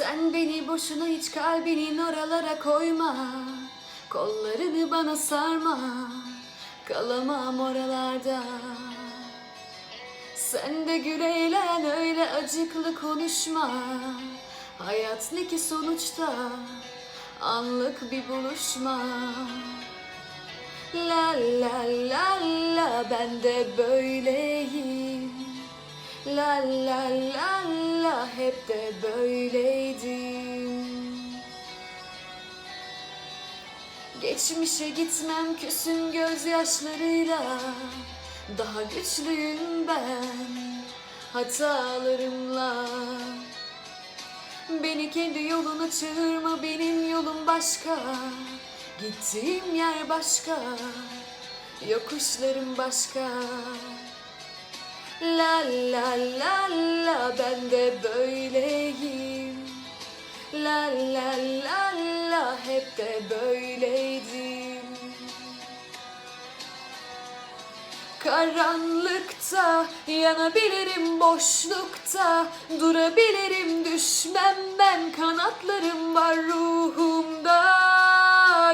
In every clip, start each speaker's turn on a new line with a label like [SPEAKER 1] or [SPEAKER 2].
[SPEAKER 1] Sen beni boşuna hiç kalbinin oralara koyma. Kollarını bana sarma. Kalamam oralarda. Sen de gül öyle acıklı konuşma. Hayat ne ki sonuçta? Anlık bir buluşma. La la la la ben de böyleyim. La la la la hep de böyleydim Geçmişe gitmem küsün gözyaşlarıyla Daha güçlüyüm ben hatalarımla. Beni kendi yoluna çığırma benim yolum başka Gittiğim yer başka Yokuşlarım başka La la la la ben de böyleyim. La la la la hep de böyleydim. Karanlıkta yanabilirim boşlukta Durabilirim. Düşmem ben kanatlarım var ruhumda.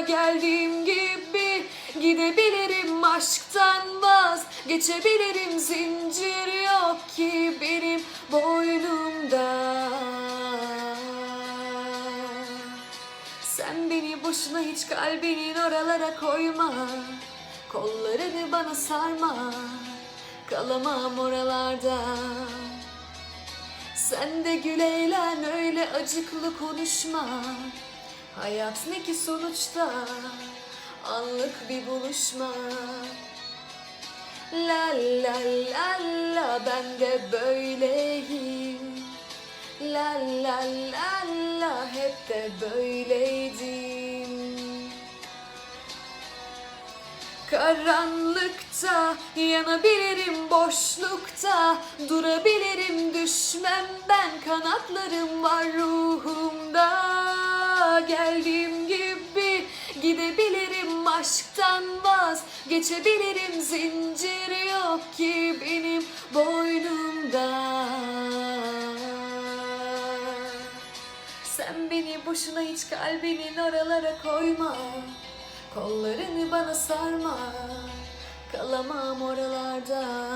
[SPEAKER 1] Geldiğim gibi gidebilirim aşktan vaz Geçebilirim zincir yok ki benim boynumda. Sen beni boşuna hiç kalbinin oralara koyma. Kollarını bana sarma. Kalamam oralarda. Sen de gül eğlen öyle acıklı konuşma. Hayat ne ki sonuçta? Anlık bir buluşma La la la la ben de böyleyim. La la la la hep de böyleydim. Karanlıkta yanabilirim boşlukta Durabilirim. Düşmem ben kanatlarım var ruhumda. Geldiğim gibi gidebilirim aşktan vaz Geçebilirim. Zincir yok ki benim boynumda. Sen beni boşuna hiç kalbinin oralara koyma. Kollarını bana sarma. Kalamam oralarda